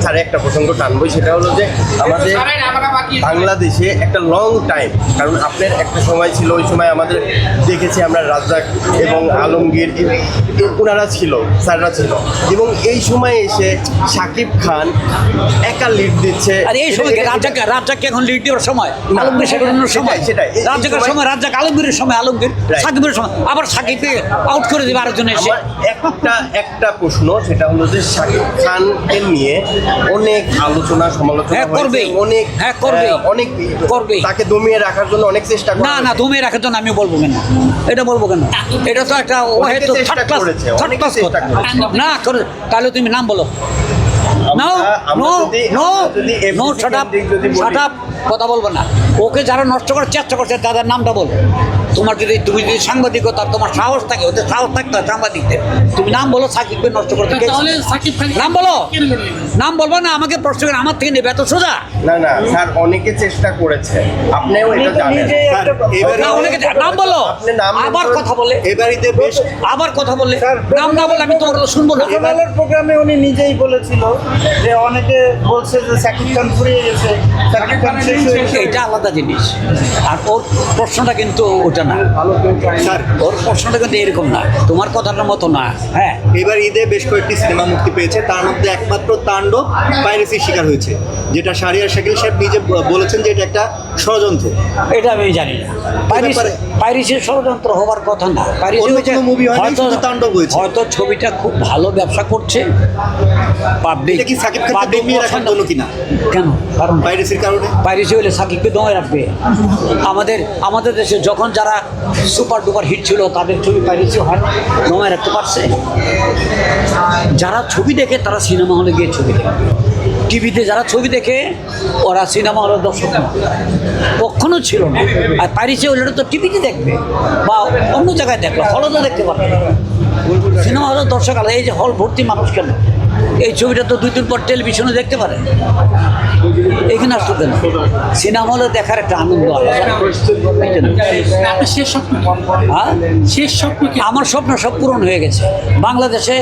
Sir একটা প্রসঙ্গ টানবই সেটা হলো যে আমাদের বাংলাদেশে একটা লং টাইম কারণ আপনার একটা সময় ছিল ওই সময় আমাদের দেখেছি আমরা রাজ্জাক এবং আলমগীর ওনারা ছিল স্যাররা ছিল। এবং এই সময় এসে শাকিব খান একা লিড দিচ্ছে। আর এই সময় এটা- এটা- রাজ্জাক রাজ্জাক এখন লিড দেওয়ার সময় আলমগীর সময়। সেটাই, রাজ্জাকের সময়- রাজ্জাক আলমগীরের সময় আলমগীর. সাকিবের সময়। আবার সাকিবকে আউট করে দেবে আরেকজন এসে। আমার একটা একটা প্রশ্ন সেটা হলো যে খানকে নিয়ে অনেক আলোচনা সমালোচনা হ্যাঁ, হয়েছে, অনেক হ্যাঁ, করবে অনেক করবে তাকে দমিয়ে রাখার জন্য অনেক চেষ্টা না না দমিয়ে রাখার জন্য আমি বলব কেন? এটা বলব কেন? এটা তো একটা করেছে। না করে তাহলে তুমি নাম বলো। নো আমরা- আমরা no no no shut up কেন্দ্রিক যদি বলি- শাট আপ কথা বলব না। ওকে যারা নষ্ট করার চেষ্টা করছে তাদের নামটা বল। তোমার যদি তুমি যদি সাংবাদিকতা তোমার সাহস থাকে ওদের সাহস থাকতে হয় সাংবাদিকদের। তুমি নাম বলো সাকিবকে নষ্ট করতে নাম বলো। নাম বলব না আমাকে প্রশ্ন করে আমার থেকে নেবে এত সোজা? না না স্যার অনেকে চেষ্টা করেছে। আপনিও এটা জানেন। না অনেকে নাম বলো। আবার কথা বলে। এবারিতে বেশ আবার কথা বললে নাম না বলে আমি তোমার শুনব না। প্রোগ্রামে উনি নিজেই বলেছিল যে অনেকে বলছে যে সাকিব খান ফুরিয়ে গেছে সাকিব খান শেষ হয়ে গেছে। এটা আলাদা জিনিস। আর ওর প্রশ্নটা কিন্তু ওটা না। স্যার ওর প্রশ্নটা কিন্তু এরকম না। তোমার কথাটার মতো না। হ্যাঁ। এবার ঈদে বেশ কয়েকটি সিনেমা মুক্তি পেয়েছে। তার মধ্যে একমাত্র তাণ্ডব পাইরেসির শিকার হয়েছে যেটা শারিয়ার শাকিল সাহেব নিজে বলেছেন যে এটা একটা ষড়যন্ত্র। এটা আমি জানি না। প্যারিস ষড়যন্ত্র হবার কথা না। কোনো হয়তো- তাণ্ডব হয়েছে। হয়তো ছবিটা খুব ভালো ব্যবসা করছে। পাবলিক কি সাকিব খানকে দমিয়ে রাখার জন্য কিনা? কেন? কারণ পাইরেসির কারণে? পাইরেসি হলে সাকিবকে দমে রাখবে। আমাদের আমাদের দেশে যখন যারা সুপার ডুপার হিট ছিল তাদের ছবি পাইরেসি হয় দমে রাখতে পারছে? যারা ছবি দেখে তারা সিনেমা হলে গিয়ে ছবি দেখে। টিভিতে যারা ছবি দেখে ওরা সিনেমা হলের দর্শক। কখনো ছিল না। আর পাইরেসি হলে তো টিভিতে দেখবে বা অন্য জায়গায় দেখবে হলে তো দেখতে পারবে সিনেমা হলের দর্শক আলাদা। এই যে হল ভর্তি মানুষ কেন? এই ছবিটা তো দুই দিন পর টেলিভিশনে দেখতে পারে। এখানে আসতো কেন সিনেমা হলে দেখার একটা আনন্দ শেষ স্বপ্ন হ্যাঁ? শেষ স্বপ্ন কি? আমার স্বপ্ন সব পূরণ হয়ে গেছে। বাংলাদেশে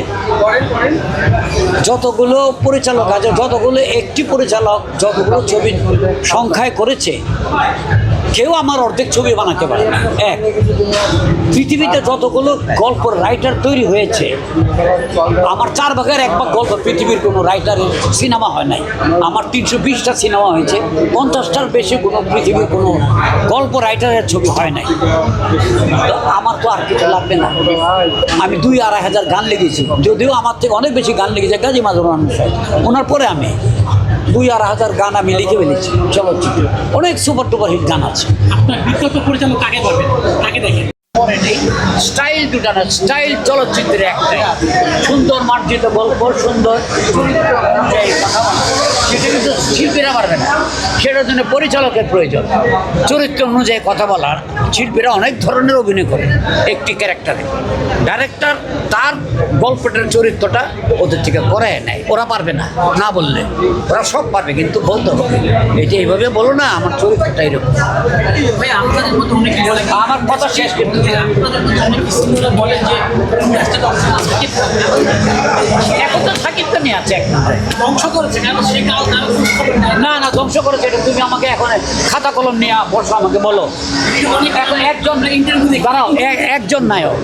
যতগুলো পরিচালক আছে যতগুলো একটি পরিচালক যতগুলো ছবি সংখ্যায় করেছে কেউ আমার অর্ধেক ছবি বানাতে পারে না। এক, পৃথিবীতে যতগুলো গল্প রাইটার তৈরি হয়েছে, আমার চার ভাগের এক ভাগ গল্প পৃথিবীর কোনো রাইটারের সিনেমা হয় নাই। আমার তিনশো বিশটা সিনেমা হয়েছে, পঞ্চাশটার বেশি কোনো পৃথিবীর কোনো গল্প রাইটারের ছবি হয় নাই। তো আমার তো আর কিছু লাগবে না। আমি দুই আড়াই হাজার গান লিখেছি, যদিও আমার থেকে অনেক বেশি গান লিখেছে গাজী মাজুর সাহেব। ওনার পরে আমি। দুই আড়াই হাজার গান আমি লিখে ফেলেছি, চলচ্চিত্র। অনেক সুপার টুপার হিট গান আছে। আপনার বিখ্যাত পরিচালক কাকে করবেন কাকে দেখেন? স্টাইল দুটা না স্টাইল চলচ্চিত্রের একটাই। সুন্দর মার্জিত গল্প সুন্দর চরিত্র অনুযায়ী সেটা কিন্তু শিল্পীরা পারবে না। সেটার জন্য পরিচালকের প্রয়োজন। চরিত্র অনুযায়ী কথা বলার শিল্পীরা অনেক ধরনের অভিনয় করে একটি ক্যারেক্টারে। ডাইরেক্টর তার গল্পটার চরিত্রটা ওদের থেকে করায় নেয়। ওরা পারবে না না বললে। ওরা সব পারবে কিন্তু বলতে হবে। এটা এইভাবে বলো না আমার চরিত্রটা এরকম। আমার কথা শেষ কিন্তু সাকিব তো নিয়ে আছে এক ধ্বংস করেছে কেন? সে কাল না না ধ্বংস করেছে এটা। তুমি আমাকে এখন খাতা কলম নিয়ে বসো আমাকে বলো। এখন একজন ইন্টারভিউ দাঁড়াও একজন নায়ক।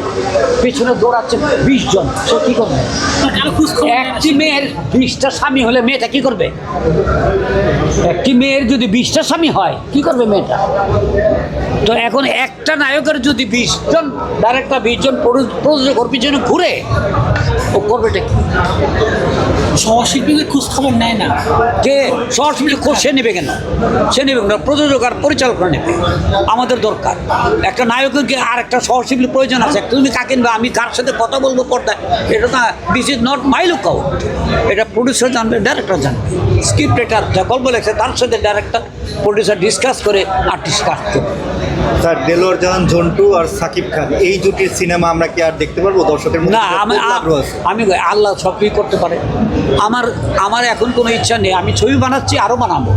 পিছনে দৌড়াচ্ছে বিশ জন। সে কি করবে। একটি মেয়ের বিশটা স্বামী হলে মেয়েটা কি করবে? একটি মেয়ের যদি বিশটা স্বামী হয় কি করবে মেয়েটা? তো এখন একটা নায়কের যদি বিশ জন ডাইরেক্টর বিশ জন প্রযোজক ওর পিছনে ঘুরে ও করবেটা কি সহশিল্পীদের খোঁজ খবর নেয় না। যে সরাসরি খোঁজ সে নেবে কেন? সে নেবে কেন? প্রযোজক আর পরিচালকরা নেবে। আমাদের দরকার। একটা নায়কের কি আর একটা সহশিল্পী প্রয়োজন আছে। তুমি কাকে নেবে? আমি কার সাথে কথা বলব পর্দায়? এটা না this is not my lookout out এটা প্রডিউসার জানবে ডাইরেক্টর জানবে। স্ক্রিপ্ট রাইটার যা গল্প লেখছে তার সাথে ডাইরেক্টর প্রডিউসার ডিসকাস করে আর্টিস্ট কাজ করবে। স্যার দেলোয়ার জাহান ঝন্টু আর সাকিব খান এই জুটির সিনেমা আমরা কি আর দেখতে পারব? দর্শকের না আমি। আমি আল্লাহ সবই করতে পারে। আমার আমার এখন কোনো ইচ্ছা নেই। আমি ছবি বানাচ্ছি আরও বানাবো।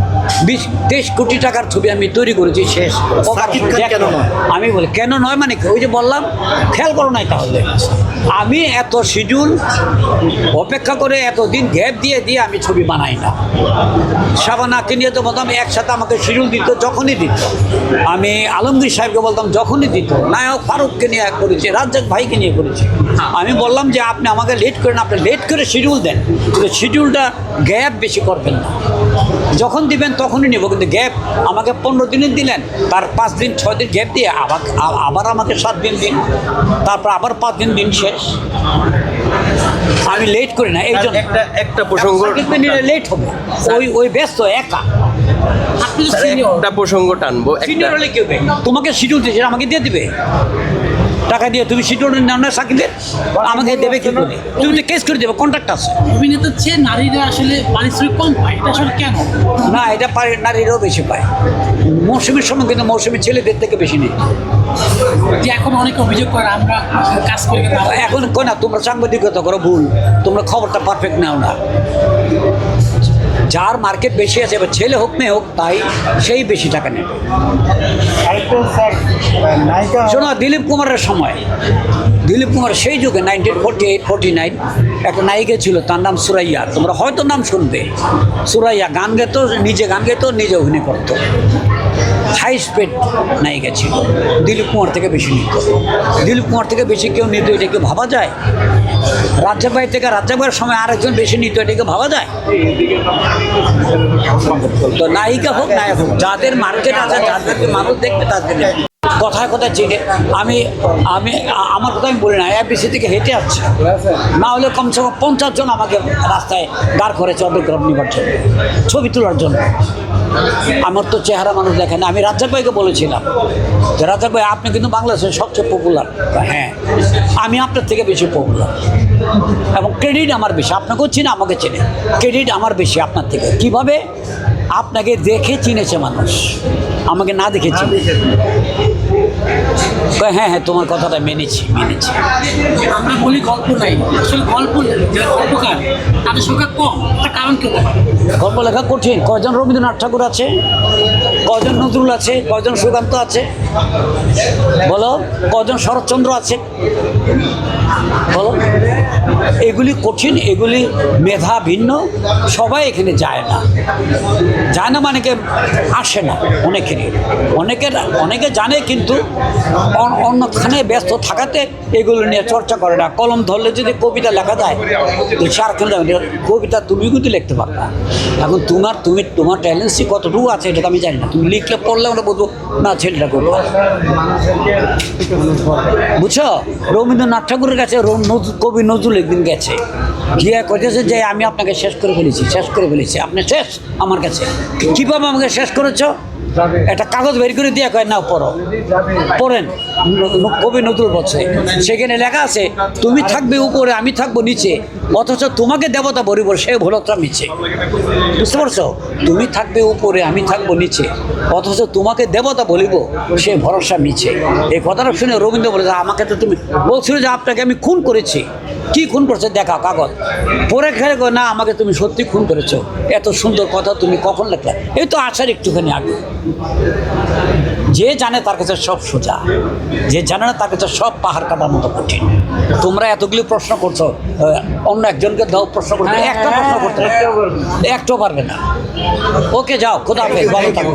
বিশ তেইশ কোটি টাকার ছবি আমি তৈরি করেছি শেষ। সাকিব খান কেন নয়? আমি বলি কেন নয় মানে ওই যে বললাম খেয়াল করো নাই তাহলে। আমি এত শিডিউল অপেক্ষা করে এত দিন গ্যাপ দিয়ে দিয়ে আমি ছবি বানাই না। শাবানাকে নিয়ে তো বলতাম একসাথে আমাকে শিডিউল দিত যখনই দিত। আমি আলমগীর সাহেবকে বলতাম যখনই দিত। নায়ক ফারুককে নিয়ে এক করেছি রাজ্জাক ভাইকে নিয়ে করেছি। আমি বললাম যে আপনি আমাকে লেট করেন আপনি লেট করে শিডিউল দেন। কিন্তু শিডিউলটা গ্যাপ বেশি করবেন না। যখন দিবেন তখনই নেব। কিন্তু গ্যাপ আমাকে পনেরো দিনের দিলেন। তার পাঁচ দিন ছয় দিন গ্যাপ দিয়ে আবার আবার আমাকে সাত দিন দিন। তারপর আবার পাঁচ দিন দিন শেষ। আমি লেট করি না। এই জন্য একটা একটা প্রসঙ্গ নিলে লেট হবে। ওই ওই ব্যস্ত একা। একটা প্রসঙ্গ টানবো সিনিয়র হলে কি হবে তোমাকে শিডিউল দিয়েছে আমাকে দিয়ে দিবে। টাকা দিয়ে তুমি শিডিউল নাও না সাকিবের আমাকে দেবে কি করে? তুমি তো কেস করে দেবে কন্ট্রাক্ট আছে। অভিনেতার চেয়ে নারীরা আসলে পারিশ্রমিক কম পায় এটা আসলে কেন? না এটা পারে নারীরাও বেশি পায়। মৌসুমীর সময় কিন্তু মৌসুমী ছেলেদের থেকে বেশি নেই। যে এখন অনেকে অভিযোগ করে আমরা কাজ করি এখন কই না তোমরা সাংবাদিকতা করো ভুল। তোমরা খবরটা পারফেক্ট নাও না। যার মার্কেট বেশি আছে এবার ছেলে হোক মেয়ে হোক তাই সেই বেশি টাকা নেবে শোনো দিলীপ কুমারের সময়। দিলীপ কুমার সেই যুগে nineteen forty eight forty nine একটা নায়িকা ছিল তার নাম সুরাইয়া। তোমরা হয়তো নাম শুনবে। সুরাইয়া গান গেতো নিজে গান গেতো নিজে অভিনয় করতো। হাই স্পিড নায়িকা ছিল দিলীপ কুমার থেকে বেশি নিত দিলীপ কুমার থেকে বেশি কেউ নিত এটাকে ভাবা যায়? রাজ্জাক থেকে রাজ্জাক সময় আরেকজন বেশি নিত এটাকে ভাবা যায়? তো নায়িকা হোক, নায়ক হোক, যাদের মার্কেট আছে, যাদেরকে মানুষ দেখবে, তাদের। কথায় কথায় চিনে আমি আমি আমার কথা আমি বলি না এফবিসি থেকে হেঁটে আসছে। না হলে কমসে কম পঞ্চাশ জন আমাকে রাস্তায় দাঁড় করেছে অটোগ্রাফ নেবার জন্য ছবি তোলার জন্য। আমার তো চেহারা মানুষ দেখে না। আমি রাজ্জাক ভাইকে বলেছিলাম যে রাজ্জাক ভাই আপনি কিন্তু বাংলাদেশের সবচেয়ে পপুলার হ্যাঁ আমি আপনার থেকে বেশি পপুলার এবং ক্রেডিট আমার বেশি। আপনাকেও চিনে আমাকে চেনে। ক্রেডিট আমার বেশি আপনার থেকে। কীভাবে? আপনাকে দেখে চিনেছে মানুষ। আমাকে না দেখে চিনে। কয়, হ্যাঁ হ্যাঁ তোমার কথাটা মেনেছি মেনেছি। আমরা বলি গল্প নাই আসলে গল্প গল্পকার তাদের সংখ্যা কম তার কারণ কি গল্প লেখা কঠিন। কজন রবীন্দ্রনাথ ঠাকুর আছে? কজন নজরুল আছে? কজন সুকান্ত আছে? বলো কজন শরৎচন্দ্র আছে? বলো। এগুলি কঠিন, এগুলি মেধা ভিন্ন, সবাই এখানে যায় না। যায় না মানে আসে না অনেকেরই। অনেকের, অনেকে জানে কিন্তু অন- অন্যখানে ব্যস্ত থাকাতে এগুলো নিয়ে চর্চা করে না। কলম ধরলে যদি কবিতা লেখা যায়, তো যাবে কবিতা তুমি কিন্তু লিখতে পারবে এখন তোমার, তুমি, তোমার ট্যালেন্সি কতটুকু আছে এটা তো আমি জানি না। তুমি লিখলে পড়লে আমরা বলব না, ছেলেটা করব। বুঝছ? রবীন্দ্রনাথ ঠাকুরের কাছে কবি নজরুল একদিন গেছে। গিয়ে কইতেছে যে আমি আপনাকে শেষ করে ফেলেছি, শেষ করে ফেলেছি। আপনি শেষ আমার কাছে। কীভাবে আমাকে শেষ করেছ? একটা কাগজ বের করে দিয়ে কয় না পড়ো। পড়েন। কবি নতুন বলছে, সেখানে লেখা আছে, তুমি থাকবে উপরে, আমি থাকব নিচে, অথচ তোমাকে দেবতা বলিব, সে ভুলতা নিচে। বুঝতে পারছ? তুমি থাকবে উপরে আমি থাকব নিচে। অথচ তোমাকে দেবতা বলিব সে ভরসা মিছে। এই কথাটা শুনে রবীন্দ্র বলে আমাকে তো তুমি বলছিল যে আপনাকে আমি খুন করেছি। কি খুন করছে দেখা কাগজ পরে খেলে না আমাকে তুমি সত্যি খুন করেছ। এত সুন্দর কথা তুমি কখন লেখলে? এই তো আসার একটুখানি আগে। যে জানে তার কাছে সব সোজা। যে জানে না তার কাছে সব পাহাড় কাটার মতো কঠিন। তোমরা এতগুলি প্রশ্ন করছ অন্য একজনকে দাও প্রশ্ন করতে। একটা প্রশ্ন করতে একটাও পারবে না। ওকে যাও খোদা হাফেজ ভালো থাকো।